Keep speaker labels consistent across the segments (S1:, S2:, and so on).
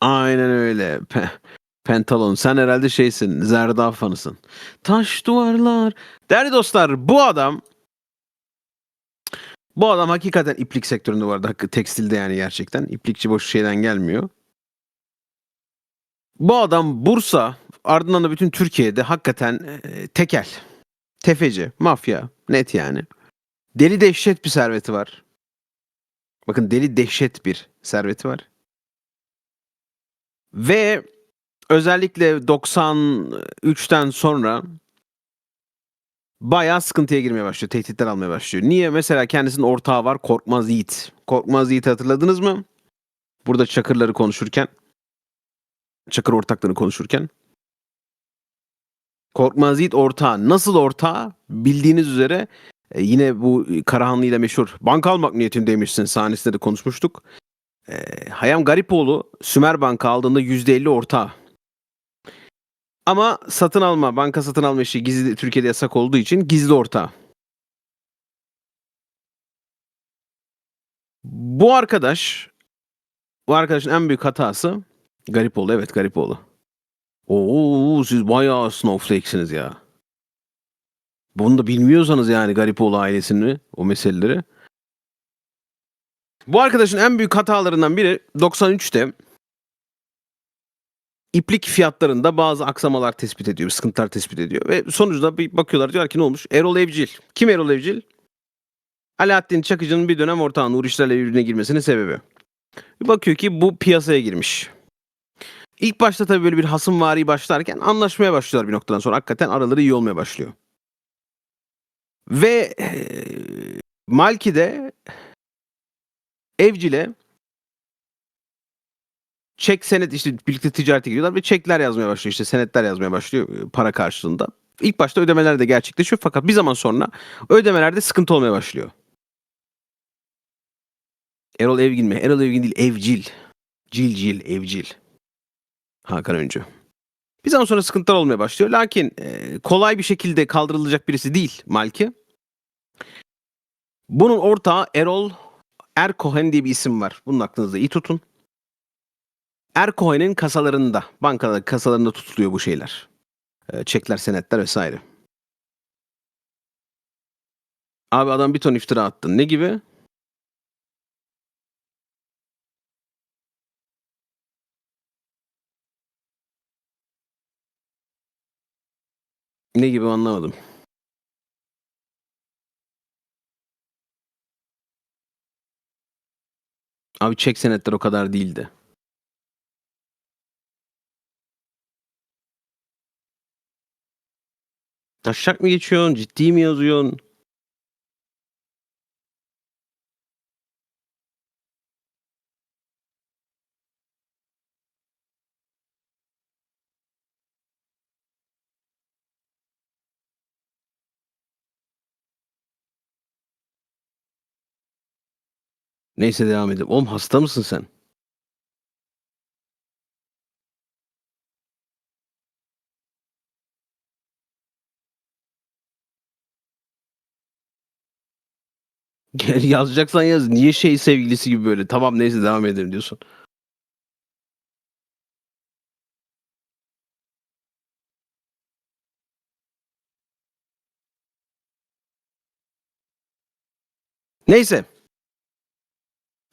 S1: Aynen öyle. Pe- Pentalon. Sen herhalde şeysin. Zerda fanısın. Taş duvarlar. Değerli dostlar bu adam bu adam hakikaten iplik sektöründe vardı. Hakkı tekstilde yani gerçekten. İplikçi boş şeyden gelmiyor. Bu adam Bursa ardından da bütün Türkiye'de hakikaten e, tekel. Tefeci, mafya, net yani. Deli dehşet bir serveti var. Bakın deli dehşet bir serveti var. Ve özellikle 93'ten sonra bayağı sıkıntıya girmeye başlıyor. Tehditler almaya başlıyor. Niye? Mesela kendisinin ortağı var Korkmaz Yiğit. Korkmaz Yiğit'i hatırladınız mı? Burada Çakırları konuşurken. Çakır ortaklarını konuşurken. Korkmaz Yiğit ortağı. Nasıl ortağı? Bildiğiniz üzere e, yine bu Karahanlı ile meşhur banka almak niyetindeymişsin sahnesinde de konuşmuştuk. E, Hayam Garipoğlu Sümer Banka aldığında %50 ortağı. Ama satın alma, banka satın alma işi gizli Türkiye'de yasak olduğu için gizli ortağı. Bu arkadaş, bu arkadaşın en büyük hatası Garipoğlu. Evet Garipoğlu. Oo siz bayağı snowflakesiniz ya. Bunu da bilmiyorsanız yani Garipoğlu ailesini, o meseleleri. Bu arkadaşın en büyük hatalarından biri 93'te iplik fiyatlarında bazı aksamalar tespit ediyor, sıkıntılar tespit ediyor. Ve sonucunda bir bakıyorlar diyorlar ki ne olmuş? Erol Evcil. Kim Erol Evcil? Alaaddin Çakıcı'nın bir dönem ortağı Nur İşler'le birbirine girmesinin sebebi. Bir bakıyor ki bu piyasaya girmiş. İlk başta tabii böyle bir hasımvari başlarken anlaşmaya başlıyorlar bir noktadan sonra. Hakikaten araları iyi olmaya başlıyor. Ve Malki de Evcil'e çek senet işte birlikte ticarete gidiyorlar ve çekler yazmaya başlıyor işte senetler yazmaya başlıyor e, para karşılığında. İlk başta ödemeler de gerçekleşiyor fakat bir zaman sonra ödemelerde sıkıntı olmaya başlıyor. Erol Evgin mi? Erol Evgin değil Evcil. Cilcil Evcil. Hakan Öncü. Bir zaman sonra sıkıntılar olmaya başlıyor. Lakin e, kolay bir şekilde kaldırılacak birisi değil Malki. Bunun ortağı Erol Erkohen diye bir isim var. Bunun aklınızda iyi tutun. Erkohen'in kasalarında, bankalar kasalarında tutuluyor bu şeyler. E, çekler, senetler vesaire. Abi adam bir ton iftira attı. Ne gibi? Ne gibi anlamadım. Abi çek senetler o kadar değildi. Taşak mı geçiyorsun? Ciddi mi yazıyorsun? Neyse devam edelim. Oğlum hasta mısın sen? Gel yazacaksan yaz. Niye şey sevgilisi gibi böyle? Tamam neyse devam edelim diyorsun. Neyse.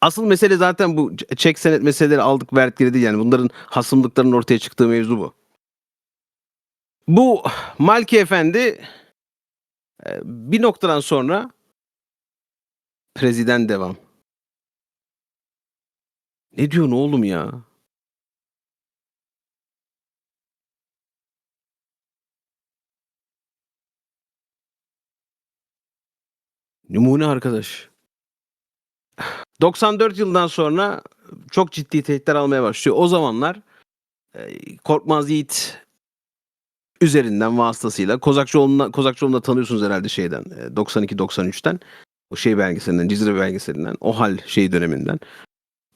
S1: Asıl mesele zaten bu çek senet meseleleri aldık verdikleri değil yani. Bunların hasımlıklarının ortaya çıktığı mevzu bu. Bu Malki Efendi e, bir noktadan sonra preziden devam. Ne diyorsun oğlum ya? Numune arkadaş. 94 yıldan sonra çok ciddi tehditler almaya başlıyor. O zamanlar e, Korkmaz Yiğit üzerinden vasıtasıyla Kozakçıoğlu'nu da tanıyorsunuz herhalde şeyden e, 92-93'ten o şey belgeselinden Cizre belgeselinden OHAL şey döneminden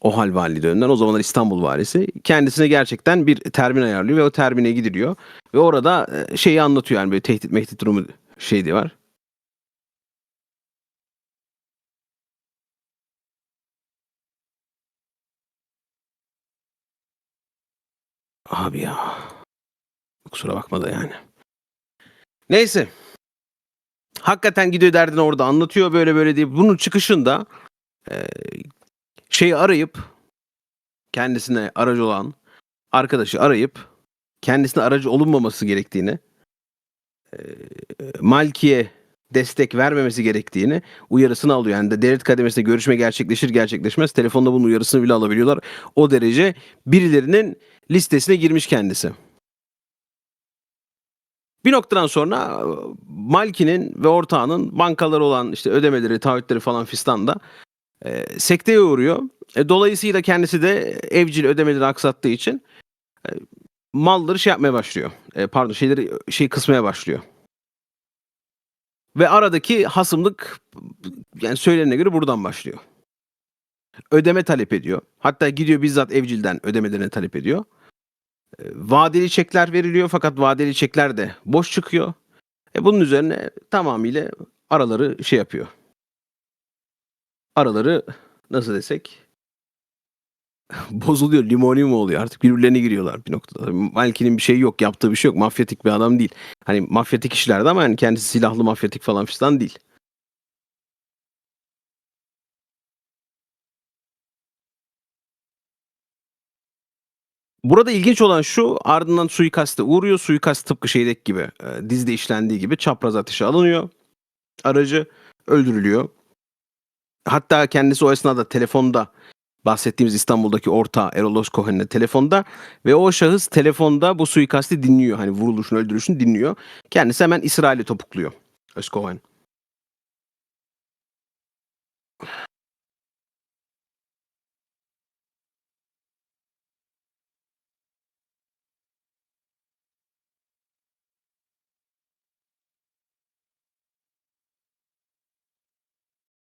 S1: OHAL valiliği döneminden o zamanlar İstanbul valisi kendisine gerçekten bir termin ayarlıyor ve o termine gidiliyor ve orada e, şeyi anlatıyor yani böyle tehdit mehdit durumu şey var. Abi ya. Kusura bakma da yani. Neyse. Hakikaten gidiyor derdini orada anlatıyor böyle böyle diye. Bunun çıkışında e, şeyi arayıp kendisine aracı olan arkadaşı arayıp kendisine aracı olunmaması gerektiğini e, Malki'ye destek vermemesi gerektiğini uyarısını alıyor. Yani de devlet kademesinde görüşme gerçekleşir gerçekleşmez telefonda bunun uyarısını bile alabiliyorlar. O derece birilerinin listesine girmiş kendisi. Bir noktadan sonra Malki'nin ve ortağının bankaları olan işte ödemeleri, taahhütleri falan fistan da e, sekteye uğruyor. E, dolayısıyla kendisi de evcil ödemeleri aksattığı için e, malları şey yapmaya başlıyor. E, pardon şeyleri şey kısmaya başlıyor. Ve aradaki hasımlık yani söylenene göre buradan başlıyor. Ödeme talep ediyor. Hatta gidiyor bizzat evcilden ödemelerini talep ediyor. E, vadeli çekler veriliyor fakat vadeli çekler de boş çıkıyor. E bunun üzerine tamamıyla araları şey yapıyor. Araları nasıl desek bozuluyor. Limoni mi oluyor? Artık birbirlerine giriyorlar bir noktada. Malki'nin bir şeyi yok. Yaptığı bir şey yok. Mafyatik bir adam değil. Hani mafyatik işlerde ama yani kendisi silahlı mafyatik falan fistan değil. Burada ilginç olan şu ardından suikaste uğruyor. Suikast tıpkı şeydeki gibi e, dizide işlendiği gibi çapraz ateşe alınıyor. Aracı öldürülüyor. Hatta kendisi o esnada telefonda bahsettiğimiz İstanbul'daki ortağı Erol Özkohen'le telefonda ve o şahıs telefonda bu suikasti dinliyor. Hani vuruluşunu öldürüşünü dinliyor. Kendisi hemen İsrail'i topukluyor Özkohen.